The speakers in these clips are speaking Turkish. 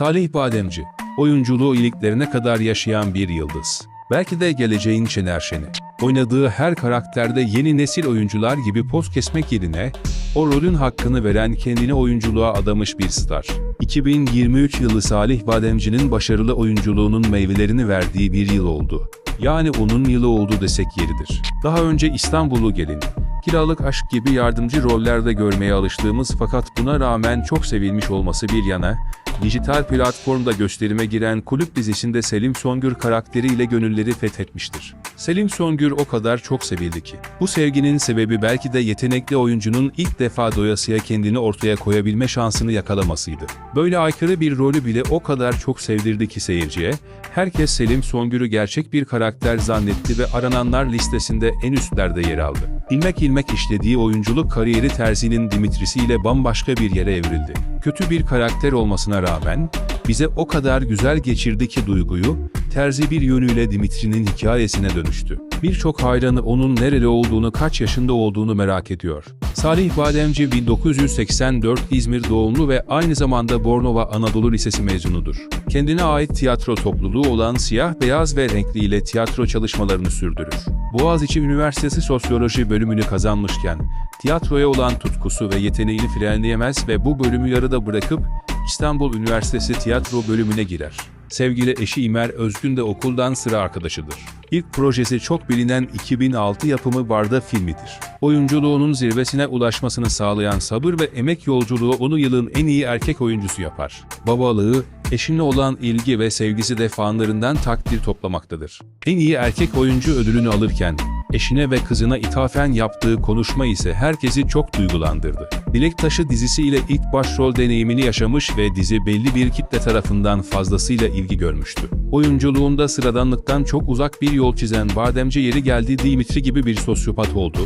Salih Bademci, oyunculuğu iliklerine kadar yaşayan bir yıldız. Belki de geleceğin Şener Şen'i. Oynadığı her karakterde yeni nesil oyuncular gibi poz kesmek yerine o rolün hakkını veren kendini oyunculuğa adamış bir star. 2023 yılı Salih Bademci'nin başarılı oyunculuğunun meyvelerini verdiği bir yıl oldu. Yani onun yılı oldu desek yeridir. Daha önce İstanbul'u gelin, kiralık aşk gibi yardımcı rollerde görmeye alıştığımız fakat buna rağmen çok sevilmiş olması bir yana, dijital platformda gösterime giren Kulüp dizisinde Selim Songür karakteriyle gönülleri fethetmiştir. Selim Songür o kadar çok sevildi ki. Bu sevginin sebebi belki de yetenekli oyuncunun ilk defa doyasıya kendini ortaya koyabilme şansını yakalamasıydı. Böyle aykırı bir rolü bile o kadar çok sevdirdi ki seyirciye, herkes Selim Songür'ü gerçek bir karakter zannetti ve arananlar listesinde en üstlerde yer aldı. İlmek ilmek işlediği oyunculuk kariyeri Terzi'nin Dimitrisi ile bambaşka bir yere evrildi. Kötü bir karakter olmasına rağmen bize o kadar güzel geçirdi ki duyguyu, Terzi bir yönüyle Dimitri'nin hikayesine dönüştü. Birçok hayranı onun nereli olduğunu, kaç yaşında olduğunu merak ediyor. Salih Bademci 1984 İzmir doğumlu ve aynı zamanda Bornova Anadolu Lisesi mezunudur. Kendine ait tiyatro topluluğu olan Siyah Beyaz ve Renkli ile tiyatro çalışmalarını sürdürür. Boğaziçi Üniversitesi Sosyoloji bölümünü kazanmışken, tiyatroya olan tutkusu ve yeteneğini frenleyemez ve bu bölümü yarıda bırakıp İstanbul Üniversitesi Tiyatro bölümüne girer. Sevgili eşi İmer Özgün de okuldan sıra arkadaşıdır. İlk projesi çok bilinen 2006 yapımı Barda filmidir. Oyunculuğunun zirvesine ulaşmasını sağlayan sabır ve emek yolculuğu onu yılın en iyi erkek oyuncusu yapar. Babalığı, eşine olan ilgi ve sevgisi de fanlarından takdir toplamaktadır. En iyi erkek oyuncu ödülünü alırken, eşine ve kızına ithafen yaptığı konuşma ise herkesi çok duygulandırdı. Dilek Taşı dizisiyle ilk başrol deneyimini yaşamış ve dizi belli bir kitle tarafından fazlasıyla ilgi görmüştü. Oyunculuğunda sıradanlıktan çok uzak bir yol çizen Bademci yeri geldi Dimitri gibi bir sosyopat oldu.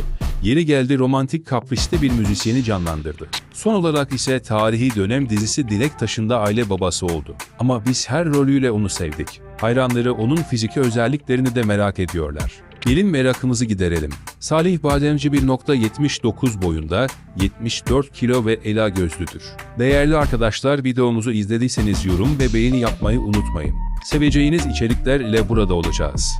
Yeri geldi romantik kaprisli bir müzisyeni canlandırdı. Son olarak ise tarihi dönem dizisi Dilek Taşı'nda aile babası oldu. Ama biz her rolüyle onu sevdik. Hayranları onun fiziki özelliklerini de merak ediyorlar. Gelin merakımızı giderelim. Salih Bademci 1.79 boyunda, 74 kilo ve ela gözlüdür. Değerli arkadaşlar videomuzu izlediyseniz yorum ve beğeni yapmayı unutmayın. Seveceğiniz içerikler ile burada olacağız.